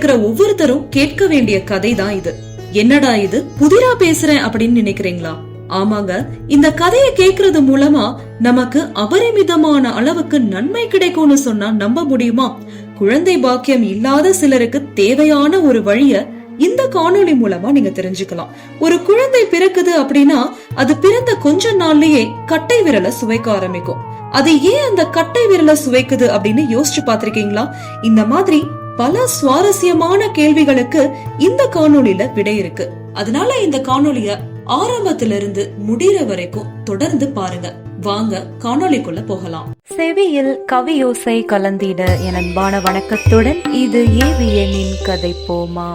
இருக்கிற ஒவ்வொருத்தரும் கேட்க வேண்டிய கதை தான் இது. என்னடா இது? புதிரா பேசுறேன் அப்படின்னு நினைக்கிறீங்களா? ஆமாங்க. இந்த கதையை கேக்குறது மூலமா நமக்கு அபரிமிதமான அளவுக்கு நன்மை கிடைக்கும்னு சொன்னா நம்ப முடியுமா? குழந்தை பாக்கியம் இல்லாத சிலருக்கு தேவையான ஒரு வழிய இந்த காணொளி மூலமா நீங்க தெரிஞ்சுக்கலாம். ஒரு குழந்தை பிறக்குது அப்படின்னா அது பிறந்த கொஞ்ச நாள்லயே கட்டை விரலை சுவைக்க ஆரம்பிக்கும். அது ஏன் அந்த கட்டை விரலை சுவைக்குது அப்படின்னு யோசிச்சு பாத்திருக்கீங்களா இந்த மாதிரி பல சுவாரஸ்யமான கேள்விகளுக்கு இந்த காணொளியில விடை இருக்கு. அதனால இந்த காணொளிய ஆரம்பத்துல இருந்து முடிகிற வரைக்கும் தொடர்ந்து பாருங்க. வாங்க காணொளிக்குள்ள போகலாம். செவியில் கவியோசை கலந்திட என் அன்பான வணக்கத்துடன் இது ஏவியனின் கதை போமா.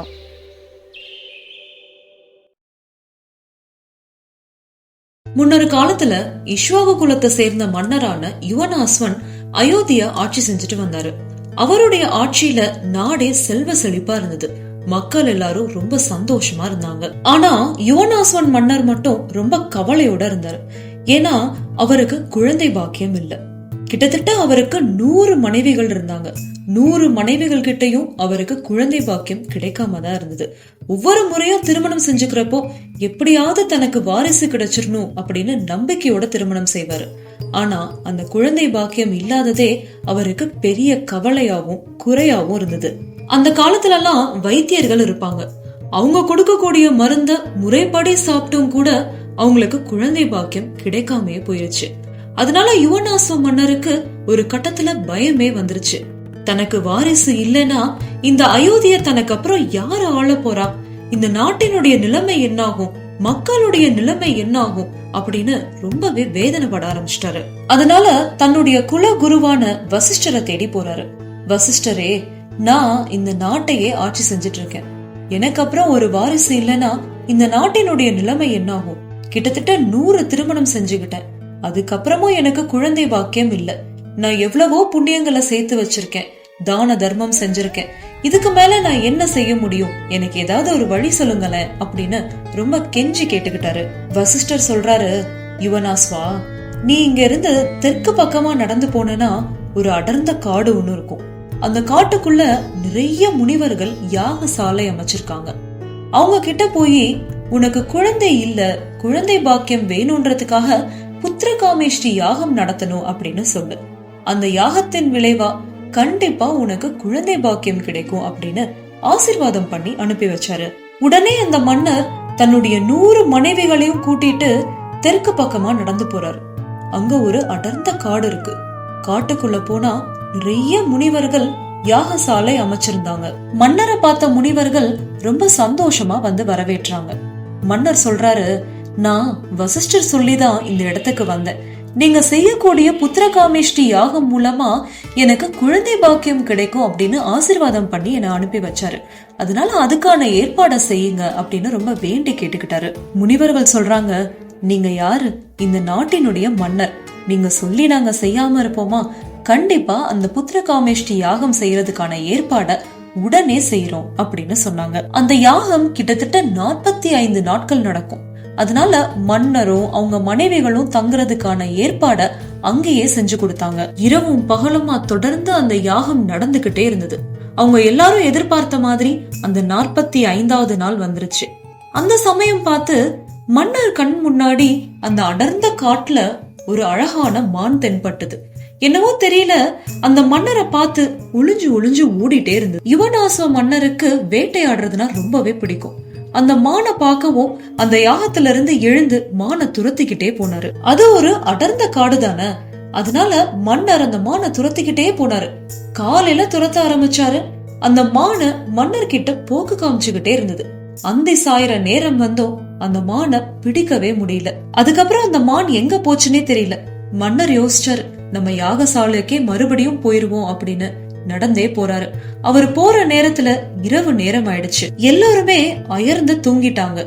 முன்னொரு காலத்துல இஸ்வாகு குலத்தை சேர்ந்த மன்னரான யுவனாஸ்வன் அயோத்திய ஆட்சி செஞ்சுட்டு வந்தாரு. அவருடைய ஆட்சியில நாடே செல்வ செழிப்பா இருந்தது. மக்கள் எல்லாரும் ரொம்ப சந்தோஷமா இருந்தாங்க. ஆனா யோனாஸ்வன் மன்னர் மட்டும் ரொம்ப கவலையோட இருந்தாரு. ஏன்னா அவருக்கு குழந்தை பாக்கியம் இல்ல. கிட்டத்தட்ட அவருக்கு நூறு மனைவிகள் இருந்தாங்க. நூறு மனைவிகள் கிட்டயும் அவருக்கு குழந்தை பாக்கியம் கிடைக்காம தான் இருந்தது. ஒவ்வொரு முறையும் திருமணம் செஞ்சுக்கிறப்போ எப்படியாவது தனக்கு வாரிசு கிடைச்சிடணும் அப்படின்னு நம்பிக்கையோட திருமணம் செய்வாரு. ஆனா அந்த குழந்தை பாக்கியம் இல்லாததே அவருக்கு பெரிய கவலையாவும் குறையாவும் இருந்தது. அந்த காலத்துல எல்லாம் வைத்தியர்கள் இருப்பாங்க. அவங்க கொடுக்கக்கூடிய மருந்த முறைப்படி சாப்பிட்டும் கூட அவங்களுக்கு குழந்தை பாக்கியம் கிடைக்காமயே போயிருச்சு. அதனால யுவனாச மன்னருக்கு ஒரு கட்டத்துல பயமே வந்துருச்சு. தனக்கு வாரிசு இல்லைன்னா இந்த அயோத்திய தனக்கு அப்புறம் யாரு ஆள போறா? இந்த நாட்டினுடைய நிலைமை என்னாகும்? மக்களுடைய நிலைமை என்னாகும்? அப்படின்னு ரொம்பவே வேதனைப்பட ஆரம்பிச்சிட்டாரு. அதனால தன்னுடைய குல குருவான வசிஷ்டரை தேடி போறாரு. வசிஷ்டரே நான் இந்த நாட்டையே ஆட்சி செஞ்சுட்டு இருக்கேன் எனக்கு அப்புறம் ஒரு வாரிசு இல்லைன்னா இந்த நாட்டினுடைய நிலைமை என்னாகும்? கிட்டத்தட்ட நூறு திருமணம் செஞ்சுக்கிட்டேன். அதுக்கப்புறமும் எனக்கு குழந்தை பாக்கியம் இல்ல. நான் எவ்வளவோ புண்ணியங்களை சேர்த்து வச்சிருக்கேன். தான தர்மம் செஞ்சிருக்கேன். இதுக்கு மேல நான் என்ன செய்ய முடியும்? எனக்கு ஏதாவது ஒரு வழி சொல்லுங்களேன் அப்படின்னு ரொம்ப கெஞ்சி கேட்டுக்கிட்டாரு. வசிஷ்டர் சொல்றாரு யுவனாஸ்வா நீ இங்க இருந்து தெற்கு பக்கமா நடந்து போனனா ஒரு அடர்ந்த காடு ஒண்ணு இருக்கும். அந்த காட்டுக்குள்ள நிறைய முனிவர்கள் யாக சாலை அமைச்சிருக்காங்க. அவங்க கிட்ட போய் உனக்கு குழந்தை இல்ல குழந்தை பாக்கியம் வேணும்ன்றதுக்காக புத்திரகாமேஷ்டி யாகம் நடத்தணும் அப்படின்னு சொல்லு. அந்த யாகத்தின் விளைவா கண்டிப்பா உனக்கு குழந்தை பாக்கியம் கிடைக்கும் அப்படின்னு ஆசிர்வாதம் பண்ணி அனுப்பி வச்சாரு. உடனே அந்த மன்னர் தன்னுடைய நூறு மனைவிகளையும் கூட்டிட்டு தெற்கு பக்கமா நடந்து போறாரு. அங்க ஒரு அடர்ந்த காடு இருக்கு. காட்டுக்குள்ள போனா நிறைய முனிவர்கள் யாகசாலை அமைச்சிருந்தாங்க. மன்னரை பார்த்த முனிவர்கள் ரொம்ப சந்தோஷமா வந்து வரவேற்றாங்க. மன்னர் சொல்றாரு நான் வசிஷ்டர் சொல்லிதான் இந்த இடத்துக்கு வந்தேன். நீங்க செய்யக்கூடிய புத்திரகாமேஷ்டி யாகம் மூலமா எனக்கு குழந்தை பாக்கியம் கிடைக்கும் அப்படின்னு ஆசிர்வாதம் பண்ணி என்னை அனுப்பி வச்சாரு. அதனால அதுக்கான ஏற்பாடை செய்யுங்க அப்படின்னு ரொம்ப வேண்டி கேட்டுக்கிட்டாரு. முனிவர்கள் சொல்றாங்க நீங்க யாரு? இந்த நாட்டினுடைய மன்னர். நீங்க சொல்லி நாங்க செய்யாம இருப்போமா? கண்டிப்பா அந்த புத்திரகாமேஷ்டி யாகம் செய்யறதுக்கான ஏற்பாட உடனே செய்யறோம் அப்படின்னு சொன்னாங்க. அந்த யாகம் கிட்டத்தட்ட நாற்பத்தி ஐந்து நாட்கள் நடக்கும். அதனால மன்னரும் அவங்க மனைவிகளும் தங்குறதுக்கான ஏற்பாட அங்கேயே செஞ்சு கொடுத்தாங்க. இரவும் பகலுமா தொடர்ந்து அந்த யாகம் நடந்துகிட்டே இருந்தது. அவங்க எல்லாரும் எதிர்பார்த்த மாதிரி அந்த நாற்பத்தி ஐந்தாவது நாள் வந்துருச்சு. அந்த சமயம் பார்த்து மன்னர் கண் முன்னாடி அந்த அடர்ந்த காட்டுல ஒரு அழகான மான் தென்பட்டது. என்னவோ தெரியல அந்த மன்னரை பார்த்து ஒளிஞ்சு ஒளிஞ்சு ஓடிட்டே இருந்தது. யுவனாச மன்னருக்கு வேட்டையாடுறதுனா ரொம்பவே பிடிக்கும். அந்த மானை பார்க்கவும் அந்த யாகத்துல இருந்து எழுந்து மானை துரத்திக்கிட்டே போனாரு. அது ஒரு அடர்ந்த காடு தானே. அதனால மன்னர் அந்த மானை துரத்திக்கிட்டே போனாரு. காலையில துரத்த ஆரம்பிச்சாரு. அந்த மானை மன்னர் கிட்ட போக்கு காமிச்சுக்கிட்டே இருந்தது. அந்தி சாயிற நேரம் வந்தோம் அந்த மானை பிடிக்கவே முடியல. அதுக்கப்புறம் அந்த மான் எங்க போச்சுன்னே தெரியல. மன்னர் யோசிச்சாரு நம்ம யாகசாலைக்கே மறுபடியும் போயிருவோம் அப்படின்னு. நடந்தே போறாரு. அவர் போற நேரத்துல இரவு நேரம் ஆயிடுச்சு எல்லாருமே அயர்ந்து தூங்கிட்டாங்க.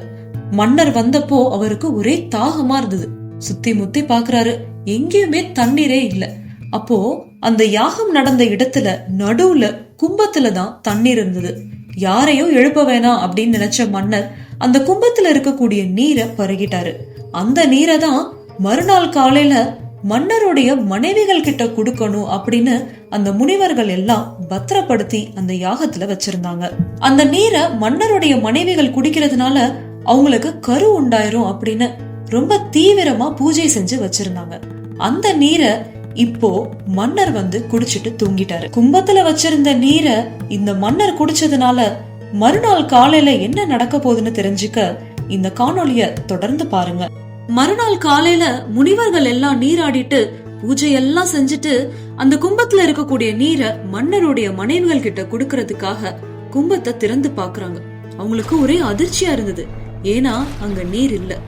மன்னர் வந்தப்போ அவருக்கு ஒரே தாகமா இருந்தது. சுத்தி முத்தி பாக்குறாரு. எங்கேயுமே தண்ணீரே இல்ல. அப்போ அந்த யாகம் நடந்த இடத்துல நடுவுல கும்பத்துல தான் தண்ணீர் இருந்தது. யாரையும் எழுப்ப வேணாம் அப்படின்னு நினைச்ச மன்னர் அந்த கும்பத்துல இருக்கக்கூடிய நீரை பருகிட்டாரு. அந்த நீரை தான் மறுநாள் காலையில மன்னருடைய மனைவிகள் கிட்ட கொடுக்கணும் அப்படின்னு அந்த முனிவர்கள் எல்லாம் பத்திரப்படுத்தி அந்த யாகத்துல வச்சிருந்தாங்க. அந்த நீரை மன்னருடைய மனைவிகள் குடிக்கிறதுனால அவங்களுக்கு கரு உண்டாயிரும் அப்படின்னு ரொம்ப தீவிரமா பூஜை செஞ்சு வச்சிருந்தாங்க. அந்த நீரை இப்போ மன்னர் வந்து குடிச்சிட்டு தூங்கிட்டாரு. கும்பத்துல வச்சிருந்த நீரை இந்த மன்னர் குடிச்சதுனால மறுநாள் காலையில என்ன நடக்க போகுதுன்னு தெரிஞ்சுக்க இந்த காணொளிய தொடர்ந்து பாருங்க. மறுநாள் காலையில முனிவர்கள் எல்லாம் நீராடிட்டு பூஜை எல்லாம் செஞ்சுட்டு அந்த கும்பத்துல இருக்கக்கூடிய நீரை மன்னருடைய மனைவிகள் கிட்ட குடுக்கறதுக்காக கும்பத்தை திறந்து பாக்குறாங்க அவங்களுக்கு ஒரே அதிர்ச்சியா இருந்தது. ஏன்னா அங்க நீர் இல்ல.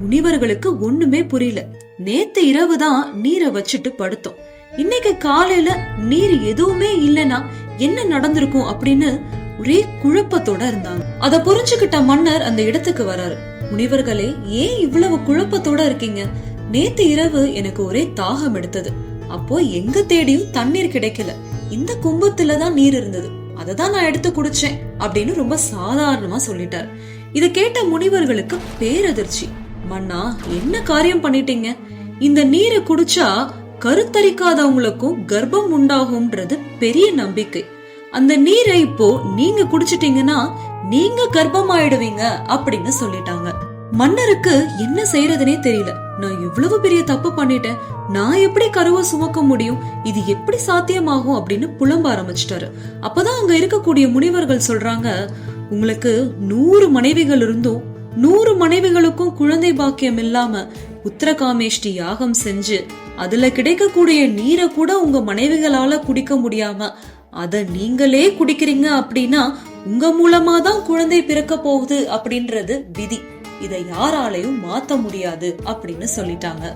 முனிவர்களுக்கு ஒண்ணுமே புரியல. நேத்து இரவு தான் நீரை வச்சுட்டு படுத்தோம். இன்னைக்கு காலையில நீர் எதுவுமே இல்லனா என்ன நடந்திருக்கும் அப்படின்னு ஒரே குழப்பத்தோட இருந்தாங்க. அத புரிஞ்சுகிட்ட மன்னர் அந்த இடத்துக்கு வராரு. முனிவர்களே ஏன் இவ்வளவு குழப்பத்தோட இருக்கீங்க? நேத்து இரவு எனக்கு ஒரே தாகம் எடுத்தது. அப்போ எங்க தேடியும் தண்ணீர் கிடைக்கல. இந்த கும்பத்துல தான் நீர் இருந்தது. அததான் நான் எடுத்து குடிச்சேன் அப்படின்னு ரொம்ப சாதாரணமா சொல்லிட்டார். இத கேட்ட முனிவர்களுக்கு பேரதிர்ச்சி. மன்னா என்ன காரியம் பண்ணிட்டீங்க? இந்த நீரை குடிச்சா கருத்தரிக்காதவங்களுக்கும் கர்ப்பம் உண்டாகும்ன்றது பெரிய நம்பிக்கை. அந்த நீரை இப்போ நீங்க குடிச்சிட்டீங்கன்னா நீங்க கர்ப்பமாயிடுவீங்க அப்படின்னு சொல்லிட்டாங்க. மன்னருக்கு என்ன செய்யறதுனே தெரியல. நான் எவ்வளவு பெரிய தப்பு பண்ணிட்டேன். நான் எப்படி கருவை சுமக்க முடியும்? இது எப்படி சாத்தியமாகும் அப்படின்னு புலம்ப ஆரம்பிச்சிட்டாரு. அப்பதான் அங்க இருக்கக்கூடிய முனிவர்கள் சொல்றாங்க உங்களுக்கு நூறு மனைவிகள் இருந்தும் நூறு மனைவிகளுக்கும் குழந்தை பாக்கியம் இல்லாம உத்தரகாமேஷ்டி யாகம் செஞ்சு அதுல கிடைக்கக்கூடிய நீரை கூட உங்க மனைவிகளால குடிக்க முடியாம அத நீங்களே குடிக்கிறீங்க அப்படின்னா உங்க மூலமா தான் குழந்தை பிறக்க போகுது அப்படின்றது விதி. இதை யாராலையும் மாத்த முடியாது அப்படின்னு சொல்லிட்டாங்க.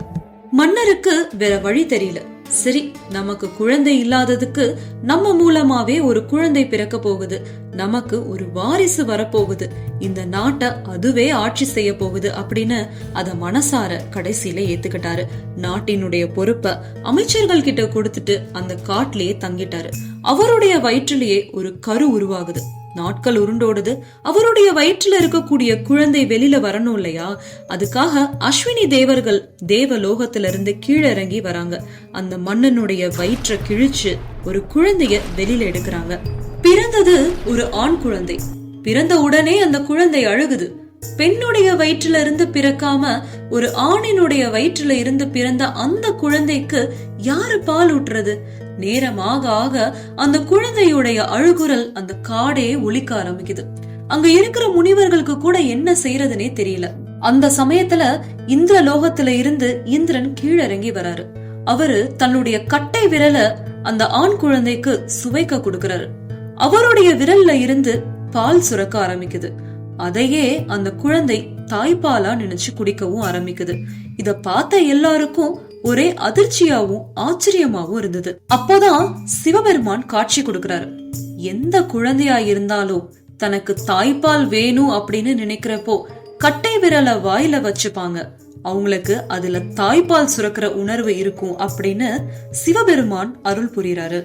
மன்னருக்கு வேற வழி தெரியல. சரி நமக்கு குழந்தை இல்லாததுக்கு நம்ம மூலமாவே ஒரு குழந்தை பிறக்க போகுது. நமக்கு ஒரு வாரிசு வரப்போகுது. இந்த நாட்டை அதுவே ஆட்சி செய்ய போகுது அப்படின்னு அத மனசார கடைசியில ஏத்துக்கிட்டாரு. நாட்டினுடைய பொறுப்ப அமைச்சர்கள் கிட்ட கொடுத்துட்டு அந்த காட்டிலேயே தங்கிட்டாரு. அவருடைய வயிற்றிலேயே ஒரு கரு உருவாகுது. நாட்கள் உருண்டோடுது. அவருடைய வயிற்றுல இருக்கக்கூடிய குழந்தை வெளியில வரணும் இல்லையா? அதுக்காக அஸ்வினி தேவர்கள் தேவ லோகத்துல இருந்து கீழே இறங்கி வராங்க. அந்த மன்னனுடைய வயிற்ற கிழிச்சு ஒரு குழந்தைய வெளியில எடுக்கிறாங்க. பிறந்தது ஒரு ஆண் குழந்தை. பிறந்த உடனே அந்த குழந்தை அழுகுது. பெண்ணுடைய வயிற்றுல இருந்து பிறக்காம ஒரு ஆணினுடைய வயிற்றுல இருந்து பிறந்த அந்த குழந்தைக்கு யாரு பால் ஊட்டுறது? நேரமாக ஆக அந்த குழந்தையுடைய அழுகுரல் அந்த காடே ஒலிக்க ஆரம்பிக்குது. அங்க இருக்கிற முனிவர்களுக்கு கூட என்ன செய்யறதுனே தெரியல. அந்த சமயத்துல இந்திர லோகத்துல இருந்து இந்திரன் கீழிறங்கி வராரு. அவரு தன்னுடைய கட்டை விரல அந்த ஆண் குழந்தைக்கு சுவைக்க கொடுக்கிறாரு. அவருடைய விரல்ல இருந்து பால் சுரக்க ஆரம்பிக்குது. அதையே அந்த குழந்தை தாய்ப்பாலா நினைச்சு குடிக்கவும் ஆரம்பிக்குது. இத பார்த்த எல்லாருக்கும் ஒரே அதிர்ச்சியாவும் ஆச்சரியமாவும் இருந்தது. அப்போதான் சிவபெருமான் காட்சி கொடுக்கிறாரு. எந்த குழந்தையா இருந்தாலும் தனக்கு தாய்ப்பால் வேணும் அப்படின்னு நினைக்கிறப்போ கட்டை விரலை வாயில வச்சுப்பாங்க. அவங்களுக்கு அதுல தாய்ப்பால் சுரக்கிற உணர்வு இருக்கும் அப்படின்னு சிவபெருமான் அருள் புரிறாரு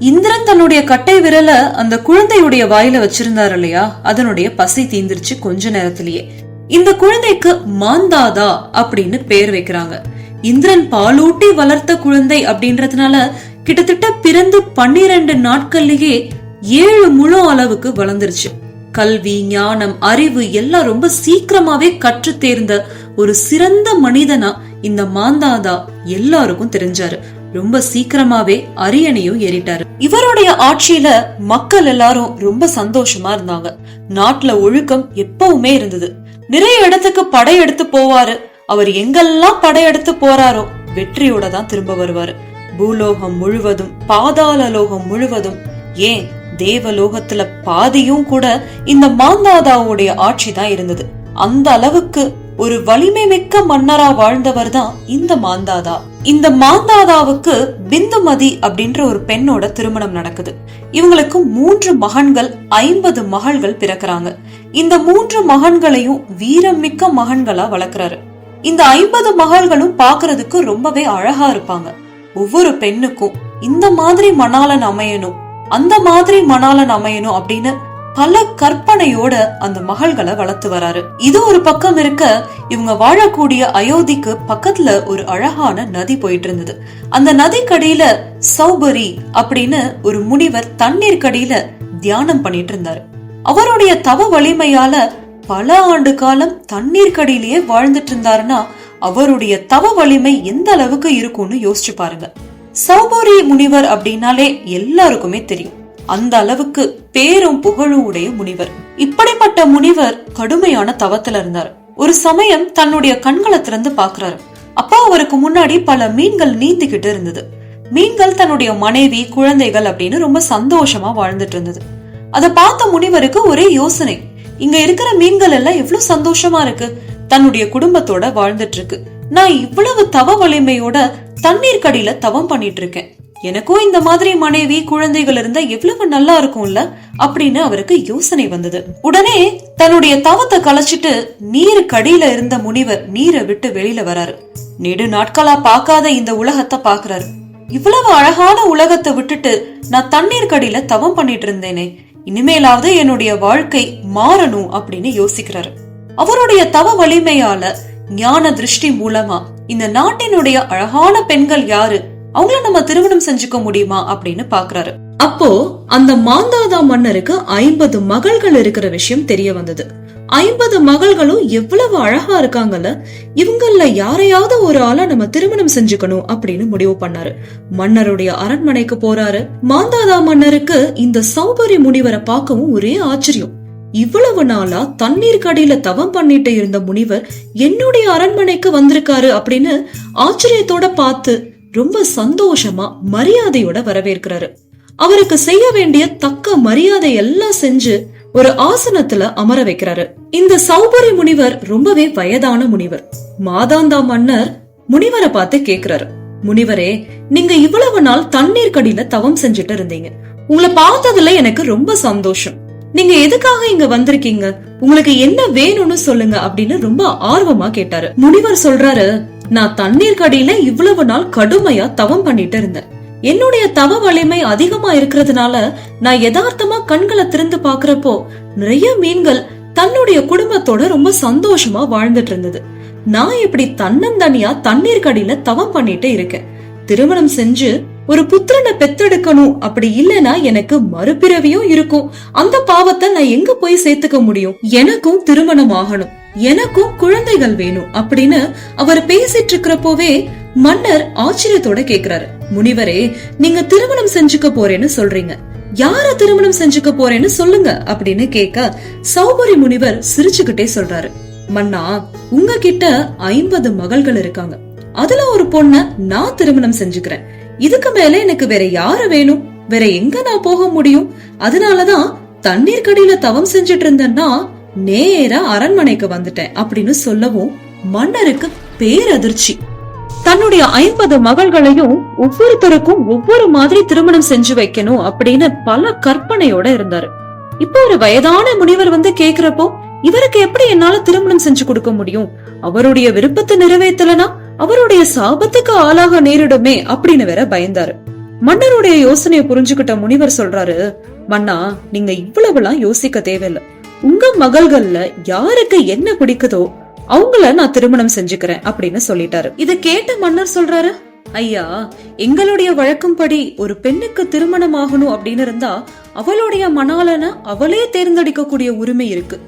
இந்திரன் தன்னுடைய கட்டை விரல அந்த குழந்தையுடைய வாயில வச்சிருந்தாரு இல்லையா? அதனுடைய பசை தீந்துருச்சு கொஞ்ச நேரத்திலேயே. இந்த குழந்தைக்கு மாந்தாதா அப்படின்னு பேர் வைக்கிறாங்க. இந்திரன் பாலூட்டி வளர்த்த குழந்தை அப்படின்றதுனால கிட்டத்தட்ட பிறந்து பன்னிரண்டு நாட்கள்லயே ஏழு முழு அளவுக்கு வளர்ந்துருச்சு. கல்வி ஞானம் அறிவு எல்லாம் ரொம்ப சீக்கிரமாவே கற்று தேர்ந்த ஒரு சிறந்த மனிதனா இந்த மாந்தாதா எல்லாருக்கும் தெரிஞ்சாரு. ரொம்ப சீக்கிரமாவே அரியணையும் ஏறிட்டாரு. இவருடைய ஆட்சியில மக்கள் எல்லாரும் ரொம்ப சந்தோஷமா இருந்தாங்க. நாட்டுல ஒழுக்கம் எப்பவுமே இருந்தது. நிறைய இடத்துக்கு படையெடுத்து போவாரு. அவர் எங்கெல்லாம் படையெடுத்து போறாரோ வெற்றியோட தான் திரும்ப வருவாரு. பூலோகம் முழுவதும் பாதாள லோகம் முழுவதும் ஏன் தேவலோகத்துல பாதியும் கூட இந்த மாந்தாதாவுடைய ஆட்சி தான் இருந்தது. அந்த அளவுக்கு ஒரு வலிமை மிக்க மன்னரா வாழ்ந்தவர் தான் இந்த மாந்தாதா. இந்த மாந்தாதாவுக்கு பிந்துமதி அப்படின்ற ஒரு பெண்ணோட திருமணம் நடக்குது. இவங்களுக்கு மூன்று மகன்கள் ஐம்பது மகள்கள் பிறக்கிறாங்க. இந்த மூன்று மகன்களையும் வீரம் மிக்க மகன்களா வளர்க்கிறாரு. இந்த ஐம்பது மகள்களும் பாக்குறதுக்கு ரொம்பவே அழகா இருப்பாங்க. ஒவ்வொரு பெண்ணுக்கும் இந்த மாதிரி மணாலன் அமையணும் அந்த மாதிரி மணாலன் அமையணும் அப்படின்னு பல கற்பனையோட அந்த மகள்களை வளர்த்து வராரு. இது ஒரு பக்கம் இருக்க இவங்க வாழக்கூடிய அயோத்திக்கு பக்கத்துல ஒரு அழகான நதி போயிட்டு இருந்தது அந்த நதிக்கடியில சௌபரி அப்படின்னு ஒரு முனிவர் தண்ணீர் கடியில தியானம் பண்ணிட்டு இருந்தாரு அவருடைய தவ வலிமையால பல ஆண்டு காலம் தண்ணீர் கடியிலேயே வாழ்ந்துட்டு இருந்தாருன்னா அவருடைய தவ வலிமை எந்த அளவுக்கு இருக்கும்னு யோசிச்சு பாருங்க. சௌபரி முனிவர் அப்படின்னாலே எல்லாருக்குமே தெரியும். அந்த அளவுக்கு பேரும் புகழும் உடைய முனிவர். இப்படிப்பட்ட முனிவர் கடுமையான தவத்துல இருந்தார். ஒரு சமயம் தன்னுடைய கண்களை திறந்து பாக்குறாரு அப்பா அவருக்கு முன்னாடி பல மீன்கள் நீந்திக்கிட்டு இருந்தது. மீன்கள் தன்னுடைய மனைவி குழந்தைகள் அப்படின்னு ரொம்ப சந்தோஷமா வாழ்ந்துட்டு இருந்தது. அதை பார்த்த முனிவருக்கு ஒரே யோசனை. இங்க இருக்கிற மீன்கள் எல்லாம் எவ்வளவு சந்தோஷமா இருக்கு. தன்னுடைய குடும்பத்தோட வாழ்ந்துட்டு இருக்கு. நான் இவ்வளவு தவ வலிமையோட தண்ணீர் கடியில தவம் பண்ணிட்டு இருக்கேன். எனக்கும் இந்த மாதிரி மனைவி குழந்தைகள் இருந்தா எவ்வளவு நல்லா இருக்கும்ல அப்படின்னு அவருக்கு யோசனை வந்தது. உடனே தன்னுடைய தவத்தை கலைச்சிட்டு நீரு கடியில இருந்த முனிவர் நீரை விட்டு வெளியில வராரு. நெடு நாட்களா பார்க்காத இந்த உலகத்தை பாக்குறாரு இவ்வளவு அழகான உலகத்தை விட்டுட்டு நான் தண்ணீர் கடியில தவம் பண்ணிட்டு இருந்தேனே இனிமேலாவது என்னுடைய வாழ்க்கை மாறணும் அப்படின்னு யோசிக்கிறாரு. அவருடைய தவ வலிமையால ஞான திருஷ்டி மூலமா இந்த நாட்டினுடைய அழகான பெண்கள் யாரு அவங்கள நம்ம திருமணம் செஞ்சுக்க முடியுமா அப்படின்னு பாக்குறாரு. அப்போ அந்த மாந்தாதா மன்னருக்கு ஐம்பது மகள்கள் இருக்கிற விஷயம் தெரிய வந்தது. ஐம்பது மகள்களும் எவ்வளவு அழகா இருக்காங்கல்ல இவங்கள யாரையாவது ஒரு ஆளா நம்ம திருமணம் செஞ்சுக்கணும் அப்படின்னு முடிவு பண்ணாரு. மன்னருடைய அரண்மனைக்கு போறாரு. மாந்தாதா மன்னருக்கு இந்த சௌபரி முனிவரை பார்க்கவும் ஒரே ஆச்சரியம். இவ்வளவு நாளா தண்ணீர் கடையில தவம் பண்ணிட்டு இருந்த முனிவர் என்னுடைய அரண்மனைக்கு வந்திருக்காரு அப்படின்னு ஆச்சரியத்தோட பார்த்து ரொம்ப சந்தோஷமா மரியாதையோட வரவேற்கிறாரு. அவருக்கு செய்ய வேண்டிய தக்க மரியாதை எல்லாம் செஞ்சு ஒரு ஆசனத்துல அமர வைக்கிறாரு. இந்த சௌபரி முனிவர் ரொம்பவே வயதான முனிவர். மாதாந்தா மன்னர் முனிவரை பார்த்து கேக்குறாரு. முனிவரே நீங்க இவ்வளவு நாள் தண்ணீர் கடியில தவம் செஞ்சுட்டு இருந்தீங்க. உங்களை பார்த்ததுல எனக்கு ரொம்ப சந்தோஷம். நீங்க எதுக்காக இங்க வந்திருக்கீங்க? உங்களுக்கு என்ன வேணும்னு சொல்லுங்க அப்படின்னு ரொம்ப ஆர்வமா கேட்டாரு. முனிவர் சொல்றாரு நான் தண்ணீர் கடியில இவ்வளவு நாள் கடுமையா தவம் பண்ணிட்டு இருந்தேன். என்னுடைய தவ வலிமை அதிகமா இருக்கிறதுனால நான் யதார்த்தமா கண்களை திறந்து பாக்குறப்போ நிறைய மீன்கள் தன்னுடைய குடும்பத்தோட ரொம்ப சந்தோஷமா வாழ்ந்துட்டு இருந்தது. நான் இப்படி தன்னந்தனியா தண்ணீர் கடியில தவம் பண்ணிட்டு இருக்கேன். திருமணம் செஞ்சு ஒரு புத்திரனை பெத்தெடுக்கணும் அப்படி இல்லனா எனக்கு மறுபிறவியும் இருக்கும். அந்த பாவத்தை நான் எங்க போய் சேர்த்துக்க முடியும்? எனக்கும் திருமணம் ஆகணும். எனக்கும் குழந்தைகள் வேணும் அப்படின்னு அவர் பேசிட்டு இருக்கிறப்போவே மன்னர் ஆச்சரியத்தோட கேக்குறாரு. முனிவரே நீங்க திருமணம் செஞ்சுக்க போறேன்னு சொல்றீங்க. யார திருமணம் செஞ்சுக்க போறேன்னு சொல்லுங்க அப்படின்னு கேட்க சௌபரி முனிவர் சிரிச்சுக்கிட்டே சொல்றாரு. மன்னா உங்ககிட்ட ஐம்பது மகள்கள் இருக்காங்க. அதுல ஒரு பொண்ண நான் திருமணம் செஞ்சுக்கிறேன். இதுக்கு மேல எனக்கு வேற யாரு வேணும்? வேற எங்க நான் போக முடியும்? அதனாலதான் தண்ணீர் கடையில தவம் செஞ்சுட்டு இருந்தேன்னா நேரா அரண்மனைக்கு வந்துட்டேன் அப்படின்னு சொல்லவும் மன்னருக்கு பேரதிர்ச்சி. தன்னுடைய ஐம்பது மகள்களையும் ஒவ்வொருத்தருக்கும் ஒவ்வொரு மாதிரி திருமணம் செஞ்சு வைக்கணும் அப்படின்னு பல கற்பனையோட இருந்தாரு. இப்போ ஒரு வயதான முனிவர் வந்து கேக்குறப்போ இவருக்கு எப்படி என்னால திருமணம் செஞ்சு கொடுக்க முடியும்? அவருடைய விருப்பத்தை நிறைவேற்றலனா அவருடைய சாபத்துக்கு ஆளாக நேரிடுமே அப்படின்னு வேற பயந்தாரு. மன்னருடைய யோசனையை புரிஞ்சுகிட்ட முனிவர் சொல்றாரு மன்னா நீங்க இவ்வளவுலாம் யோசிக்க தேவையில்ல. உங்க மகள்கள்ல யாருக்கு என்ன பிடிக்குதோ அவங்கள நான் திருமணம் செஞ்சுக்கிறேன் அப்படின்னு சொல்லிட்டாரு. இத கேட்ட மன்னர் சொல்றாரு ஐயா எங்களுடைய வழக்கம்படி ஒரு பெண்ணுக்கு திருமணம் ஆகணும் அப்படின்னு இருந்தா அவளுடைய மணாலன அவளே தேர்ந்தெடுக்கக்கூடிய உரிமை இருக்கு.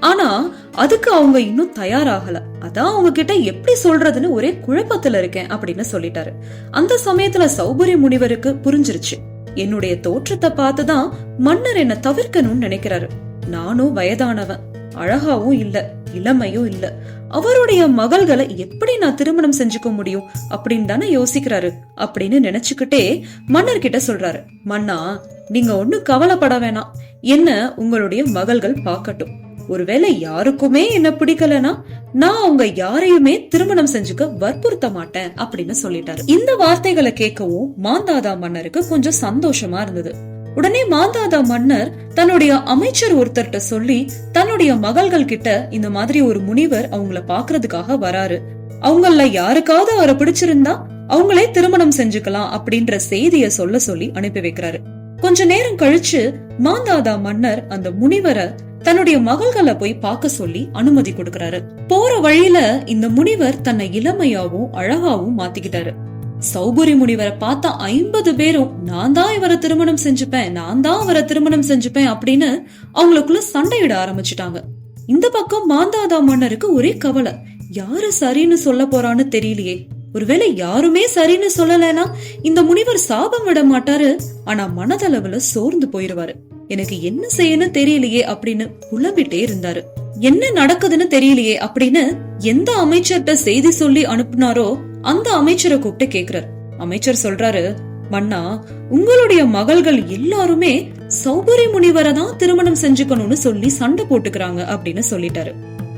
ஆனா அதுக்கு அவங்க இன்னும் தயாராகல. அதான் அவங்க கிட்ட எப்படி சொல்றதுன்னு ஒரே குழப்பத்துல இருக்கேன் அப்படின்னு சொல்லிட்டாரு. அந்த சமயத்துல சௌபரி முனிவருக்கு புரிஞ்சிருச்சு. என்னுடைய தோற்றத்தை பார்த்துதான் மன்னர் என்ன தவிர்க்கணும்னு நினைக்கிறாரு. நானும் வயதானவன். அழகாவும் இல்ல இளமையும் இல்ல. அவருடைய மகள்களை எப்படி நான் திருமணம் செஞ்சுக்க முடியும் அப்படின்னு தானே யோசிக்கிறாரு அப்படின்னு நினைச்சுக்கிட்டே மன்னர் கிட்ட சொல்றாரு மன்னா நீங்க ஒண்ணு கவலைப்பட வேணாம். என்ன உங்களுடைய மகள்கள் பார்க்கட்டும். ஒருவேளை யாருக்குமே என்ன பிடிக்கலனா நான் அவங்க யாரையுமே திருமணம் செஞ்சுக்க வற்புறுத்த மாட்டேன் அப்படின்னு சொல்லிட்டாரு. இந்த வார்த்தைகளை கேட்கவும் மாந்தாதா மன்னருக்கு கொஞ்சம் சந்தோஷமா இருந்தது. உடனே மாந்தாதா மன்னர் தன்னுடைய அமைச்சர் ஒருத்தர்கிட்ட சொல்லி தன்னுடைய மகள்கள் கிட்ட இந்த மாதிரி ஒரு முனிவர் அவங்கள பாக்குறதுக்காக வராரு. அவங்கள யாருக்காவது அவரை பிடிச்சிருந்தா அவங்களே திருமணம் செஞ்சுக்கலாம் அப்படின்ற செய்திய சொல்ல சொல்லி அனுப்பி வைக்கிறாரு. கொஞ்ச நேரம் கழிச்சு மாந்தாதா மன்னர் அந்த முனிவரை தன்னுடைய மகள்களை போய் பார்க்க சொல்லி அனுமதி கொடுக்கறாரு. போற வழியில இந்த முனிவர் தன்னை இளமையாவும் அழகாவும் மாத்திக்கிட்டாரு. சௌபரி முனிவரை பார்த்தா ஐம்பது பேரும் நான் தான் இவரை திருமணம் செஞ்சுப்பேன் நான் தான் அவரை திருமணம் செஞ்சுப்பேன் அப்படின்னு அவங்களுக்குள்ள சண்டையிட ஆரம்பிச்சிட்டாங்க. இந்த பக்கம் மாந்தாதா மன்னருக்கு ஒரே கவலை யாரு சரின்னு சொல்ல போறான்னு தெரியலையே. ஒருவேளை யாருமே சரின்னு சொல்லலைன்னா இந்த முனிவர் சாபம் விட மாட்டாரு ஆனா மனதளவுல சோர்ந்து போயிருவாரு. எனக்கு என்ன செய்யணும் தெரியலையே அப்படின்னு புலம்பிட்டே இருந்தாரு. என்ன நடக்குதுன்னு தெரியலையே அப்படின்னு எந்த அமைச்சர்கிட்ட செய்தி சொல்லி அனுப்புனாரோ அந்த அமைச்சரை கூப்பிட்டு கேக்குறாரு. அமைச்சர் சொல்றாரு மன்னா உங்களுடைய மகள்கள் எல்லாருமே சௌபரி முனிவரை தான் திருமணம் செஞ்சுக்கணும்னு சொல்லி சண்டை போட்டுக்கிறாங்க அப்படின்னு சொல்லிட்டாரு.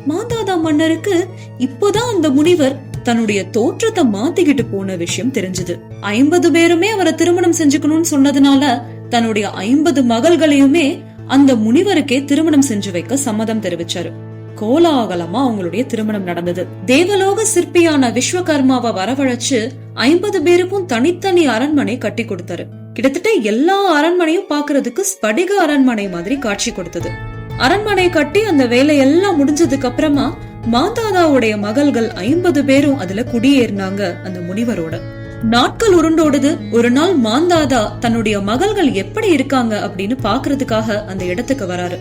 மாதாதா மன்னருக்கு இப்போதான் அந்த முனிவர் தன்னுடைய தோற்றத்தை மாத்திக்கிட்டு போன விஷயம் தெரிஞ்சது. ஐம்பது பேருமே அவரை திருமணம் செஞ்சுக்கணும்னு சொன்னதுனால தன்னுடைய ஐம்பது மகள்களையுமே அந்த முனிவருக்கே திருமணம் செஞ்சு வைக்க சம்மதம் தெரிவிச்சாரு. கோலாகலமா அவங்களுடைய திருமணம் நடந்தது. தேவலோக சிற்பியான விஸ்வகர்மாவை வரவழைச்சு ஐம்பது பேருக்கும் தனித்தனி அரண்மனை கட்டி கொடுத்தாரு. கிட்டத்தட்ட எல்லா அரண்மனையும் பாக்குறதுக்கு ஸ்படிக அரண்மனை மாதிரி காட்சி கொடுத்தது. அரண்மனை கட்டி அந்த வேலையெல்லாம் முடிஞ்சதுக்கு அப்புறமா மாதாதாவுடைய மகள்கள் ஐம்பது பேரும் அதுல குடியேறினாங்க அந்த முனிவரோட. நாட்கள் உருண்டோடுது. ஒரு நாள் மாந்தாதா தன்னுடைய மகள்கள் எப்படி இருக்காங்க அப்படின்னு பாக்குறதுக்காக அந்த இடத்துக்கு வராரு.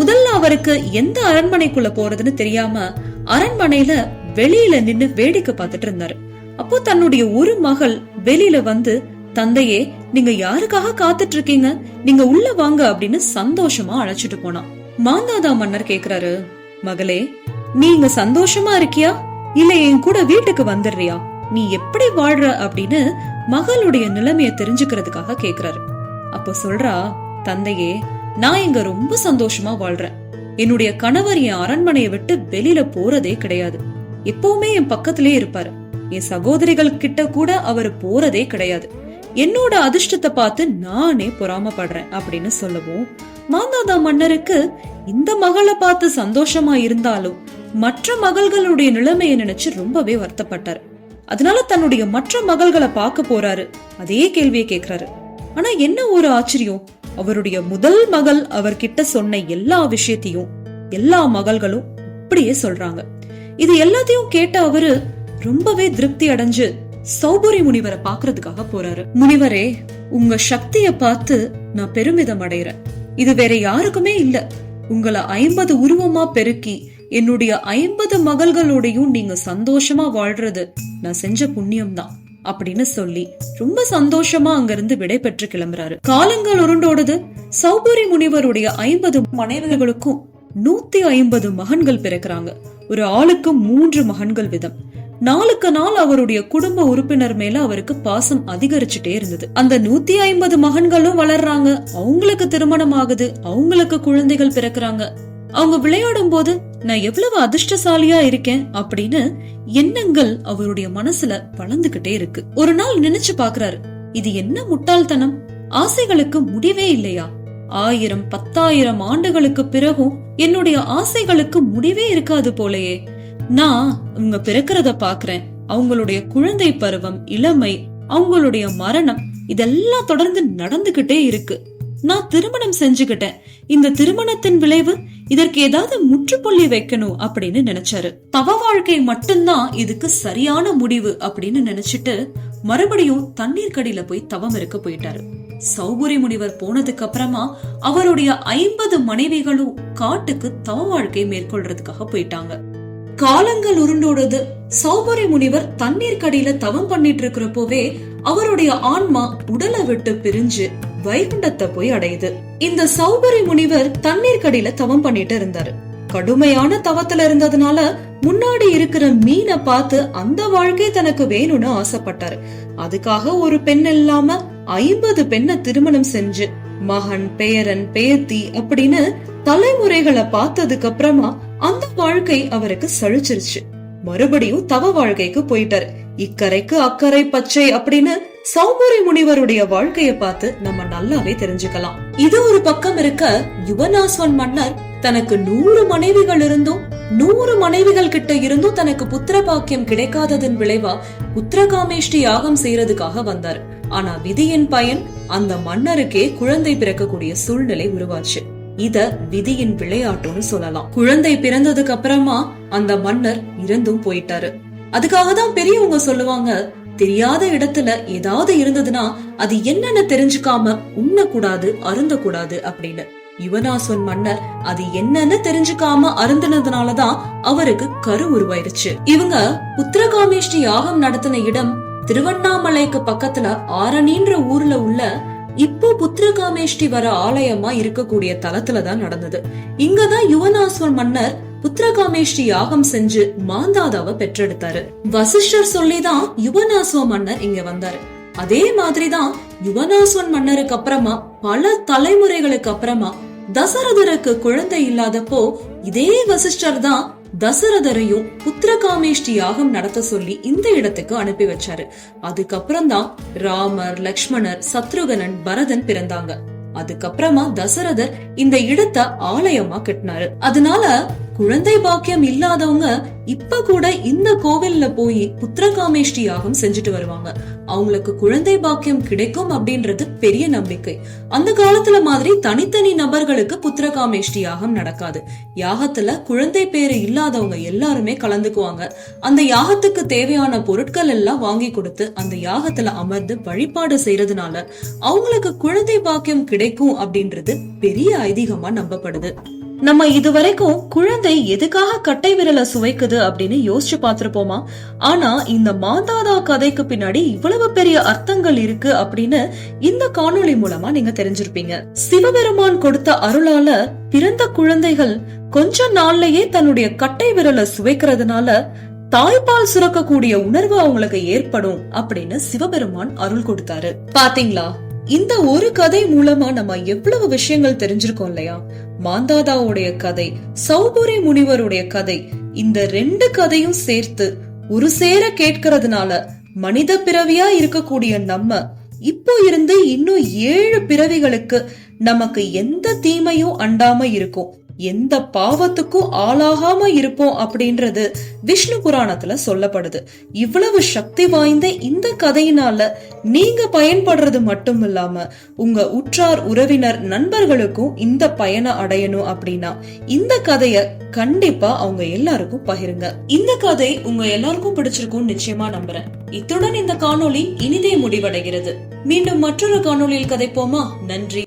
முதல்ல அவருக்கு எந்த அரண்மனைக்குள்ள போறதுன்னு தெரியாம அரண்மனையில வெளியில நின்னு வேடிக்கை பார்த்துட்டு இருந்தாரு. அப்போ தன்னுடைய ஒரு மகள் வெளியில வந்து தந்தையே நீங்க யாருக்காக காத்துட்டு இருக்கீங்க? நீங்க உள்ள வாங்க அப்படின்னு சந்தோஷமா அழைச்சிட்டு போனான். மாந்தாதா மன்னர் கேக்குறாரு மகளே நீங்க சந்தோஷமா இருக்கியா? இல்ல என் கூட வீட்டுக்கு வந்துடுறியா? நீ எப்படி வாழ்ற? அப்படின்னு மகளுடைய நிலைமைய தெரிஞ்சுக்கிறதுக்காக கேக்குறாரு. அப்போ சொல்றா தந்தையே நான் இங்க ரொம்ப சந்தோஷமா வாழ்றேன். என்னுடைய கணவர் என் அரண்மனையை விட்டு வெளியில போறதே கிடையாது. எப்பவுமே என் பக்கத்திலே இருப்பாரு. என் சகோதரிகள் கிட்ட கூட அவர் போறதே கிடையாது. என்னோட அதிர்ஷ்டத்தை பார்த்து நானே பொறாமப்படுறேன் அப்படின்னு சொல்லவும் மாந்தாதா மன்னருக்கு இந்த மகளை பார்த்து சந்தோஷமா இருந்தாலும் மற்ற மகள்களுடைய நிலைமையை நினைச்சு ரொம்பவே வருத்தப்பட்டாரு. அதனால தன்னுடைய மற்ற மகள்களை பார்க்க போறாரு. அதே கேள்வியை கேக்குறாரு. ஆனா என்ன ஒரு ஆச்சரியம்? அவருடைய முதல் மகள் அவர்கிட்ட சொன்ன எல்லா விஷயத்தையும் எல்லா மகள்களும் அப்படியே சொல்றாங்க. இது எல்லாத்தையும் கேட்ட அவரு ரொம்பவே திருப்தி அடைஞ்சு சௌபரி முனிவரை பாக்குறதுக்காக போறாரு. முனிவரே உங்க சக்திய பார்த்து நான் பெருமிதம் அடைறேன் இது வேற யாருக்குமே இல்ல. உங்களை ஐம்பது உருவமா பெருக்கி என்னுடைய ஐம்பது மகள்களோடையும் நீங்க சந்தோஷமா வாழ்றது நான் செஞ்ச புண்ணியம் தான் அப்படின்னு சொல்லி ரொம்ப சந்தோஷமா அங்கிருந்து விடை பெற்று கிளம்புறாரு. காலங்கள் உருண்டோடுது. சௌபரி முனிவருடைய ஐம்பது மனைவிகளுக்கும் நூத்தி ஐம்பது மகன்கள் பிறக்கிறாங்க. ஒரு ஆளுக்கு மூன்று மகன்கள் விதம். நாளுக்கு நாள் அவருடைய குடும்ப உறுப்பினர் மேல அவருக்கு பாசம் அதிகரிச்சுட்டே இருந்தது. அந்த நூத்தி ஐம்பது மகன்களும் வளர்றாங்க. அவங்களுக்கு திருமணம் ஆகுது. அவங்களுக்கு குழந்தைகள் பிறக்குறாங்க. அவங்க விளையாடும் போது நான் எவ்வளவு அதிர்ஷ்டசாலியா இருக்கேன் அப்படின்னு எண்ணங்கள் அவருடைய மனசுல வளர்ந்துகிட்டே இருக்கு. ஒரு நாள் நினைச்சு பாக்குறாரு இது என்ன முட்டாள்தனம்? ஆசைகளுக்கு முடிவே இல்லையா? ஆயிரம் பத்தாயிரம் ஆண்டுகளுக்கு பிறகும் என்னுடைய ஆசைகளுக்கு முடிவே இருக்காது போலயே. நான் இவங்க பிறக்கிறத பாக்குறேன். அவங்களுடைய குழந்தை பருவம் இளமை அவங்களுடைய மரணம் இதெல்லாம் தொடர்ந்து நடந்துகிட்டே இருக்கு. நான் திருமணம் செஞ்சுகிட்டேன் இந்த திருமணத்தின் விளைவு இதற்கு ஏதாவது முற்றுப்புள்ளி வைக்கணும் அப்படின்னு நினைச்சாரு. தவ வாழ்க்கை மட்டும்தான் இதுக்கு சரியான முடிவு அப்படின்னு நினைச்சிட்டு மறுபடியும் தண்ணீர் கடியில போய் தவம் இருக்க போயிட்டாரு. சௌபுரி முனிவர் போனதுக்கு அப்புறமா அவருடைய ஐம்பது மனைவிகளும் காட்டுக்கு தவ வாழ்க்கை மேற்கொள்றதுக்காக போயிட்டாங்க. காலங்கள் உருண்டோடுது. சௌபரி முனிவர் தண்ணீர் கடியில தவம் பண்ணிட்டு இருக்கிறப்போவே அவருடைய ஆன்மா உடலை விட்டு பிரிஞ்சு வைகுண்டத்தை போய் அடையுது. இந்த சௌபரி முனிவர் தண்ணீர் கடியில தவம் பண்ணிட்டு இருந்தாரு. கடுமையான தவத்துல இருந்ததுனால முன்னாடி இருக்கிற மீனை பார்த்து அந்த வாழ்க்கை தனக்கு வேணும்னு ஆசைப்பட்டாரு. அதுக்காக ஒரு பெண் இல்லாம ஐம்பது பெண்ணை திருமணம் செஞ்சு மகன் பேரன் பேத்தி அப்படின்னு தலைமுறைகளை பார்த்ததுக்கு அப்புறமா அந்த வாழ்க்கை அவருக்கு சழிச்சிருச்சு மறுபடியும் தவ வாழ்க்கைக்கு போயிட்டாரு. இக்கரைக்கு அக்கறை பச்சை அப்படின்னு சௌபரி முனிவருடைய வாழ்க்கைய பார்த்து நம்ம நல்லாவே தெரிஞ்சுக்கலாம். இது ஒரு பக்கம் இருக்க யுவனாஸ்வன் மன்னர் தனக்கு நூறு மனைவிகள் இருந்தும் நூறு மனைவிகள் கிட்ட இருந்தும் தனக்கு புத்திர பாக்கியம் கிடைக்காததன் விளைவா புத்திரகாமேஷ்டி யாகம் செய்யறதுக்காக வந்தார். ஆனா விதியின் பயன் அந்த மன்னருக்கே குழந்தை பிறக்கக்கூடிய சூழ்நிலை உருவாச்சு. இத விதியின் விளையாட்டுன்னு சொல்லலாம். குழந்தை பிறந்ததுக்கு அப்புறமா அந்த மன்னர் இறந்தும் போயிட்டாரு. அதுக்காக தான் பெரியவங்க சொல்லுவாங்க தெரியாத இடத்துல ஏதாவது இருந்ததுன்னா அது என்னன்னு தெரிஞ்சுக்காம உண்ணக்கூடாது அருந்தக்கூடாது அப்படின்னு. யுவனாசன் மன்னர் அது என்னன்னு தெரிஞ்சுக்காம அருந்தினதுனாலதான் அவருக்கு கரு உருவாயிருச்சு. இவங்க புத்திரகாமேஷ்டி யாகம் நடத்தின இடம் திருவண்ணாமலைக்கு பக்கத்துல ஆரணின்ற ஊர்ல உள்ள இப்போ புத்திரகாமேஷ்டி வர ஆலயமா இருக்கக்கூடிய தலத்துல தான் நடந்தது. இங்கதான் யுவனாசுவர் மன்னர் புத்திரகாமேஷ்டி யாகம் செஞ்சு மாந்தாதாவை பெற்றெடுத்தாரு. வசிஷ்டர் சொல்லிதான் யுவனாசுவ மன்னர் இங்க வந்தாரு. அதே மாதிரிதான் யுவனாசுவன் மன்னருக்கு அப்புறமா பல தலைமுறைகளுக்கு அப்புறமா தசரதருக்கு குழந்தை இல்லாதப்போ இதே வசிஷ்டர் தான் தசரதரையும் புத்திரகாமேஷ்டி யாகம் நடத்த சொல்லி இந்த இடத்துக்கு அனுப்பி வச்சாரு. அதுக்கப்புறம் தான் ராமர் லக்ஷ்மணர் சத்ருகனன் பரதன் பிறந்தாங்க. அதுக்கப்புறமா தசரதர் இந்த இடத்தை ஆலயமா கட்டினாரு. அதனால குழந்தை பாக்கியம் இல்லாதவங்க இப்ப கூட இந்த கோவில்ல போய் புத்திரகாமேஷ்டி யாகம் செஞ்சுட்டு வருவாங்க. அவங்களுக்கு குழந்தை பாக்கியம் கிடைக்கும் அப்படின்றது பெரிய நம்பிக்கை. அந்த காலத்துல மாதிரி தனித்தனி நபர்களுக்கு புத்திரகாமேஷ்டி யாகம் நடக்காது. யாகத்துல குழந்தை பேரு இல்லாதவங்க எல்லாருமே கலந்துக்குவாங்க. அந்த யாகத்துக்கு தேவையான பொருட்கள் எல்லாம் வாங்கி கொடுத்து அந்த யாகத்துல அமர்ந்து வழிபாடு செய்யறதுனால அவங்களுக்கு குழந்தை பாக்கியம் கிடைக்கும் அப்படின்றது பெரிய ஐதீகமா நம்பப்படுது. நம்ம இதுவரைக்கும் குழந்தை எதுக்காக கட்டை விரல சுவைக்குது அப்படின்னு யோசிச்சு பார்த்திருப்போமா? ஆனா இந்த மாந்தாதா கதைக்கு பின்னாடி இவ்வளவு பெரிய அர்த்தங்கள் இருக்கு அப்படின்னு இந்த காணொளி மூலமா நீங்க தெரிஞ்சிருப்பீங்க. சிவபெருமான் கொடுத்த அருளால பிறந்த குழந்தைகள் கொஞ்ச நாள்லயே தன்னுடைய கட்டை விரல சுவைக்கிறதுனால தாய்ப்பால் சுரக்கக்கூடிய உணர்வு அவங்களுக்கு ஏற்படும் அப்படின்னு சிவபெருமான் அருள் கொடுத்தாரு. பாத்தீங்களா? இந்த ஒரு கதை மூலமா நம்ம எவ்வளவு விஷயங்கள் தெரிஞ்சிருக்கோம் இல்லையா? மாந்தாதாவுடைய கதை சௌபுரி முனிவருடைய கதை இந்த ரெண்டு கதையும் சேர்த்து ஒரு சேர கேட்கறதுனால மனித பிறவியா இருக்கக்கூடிய நம்ம இப்போ இருந்து இன்னும் ஏழு பிறவிகளுக்கு நமக்கு எந்த தீமையும் அண்டாம இருக்கும். எந்த பாவத்துக்கும் ஆளாகாம இருப்போம் அப்படின்றது விஷ்ணு புராணத்துல சொல்லப்படுது. இவ்வளவு சக்தி வாய்ந்த இந்த கதையினால நீங்க பயன்படுறது மட்டும் இல்லாம உங்க உற்றார் உறவினர் நண்பர்களுக்கும் இந்த பயனை அடையணும் அப்படின்னா இந்த கதைய கண்டிப்பா அவங்க எல்லாருக்கும் பகிருங்க. இந்த கதை உங்க எல்லாருக்கும் பிடிச்சிருக்கும் நிச்சயமா நம்புறேன். இத்துடன் இந்த காணொளி இனிதே முடிவடைகிறது. மீண்டும் மற்றொரு காணொளியில் கதைப்போமா? நன்றி.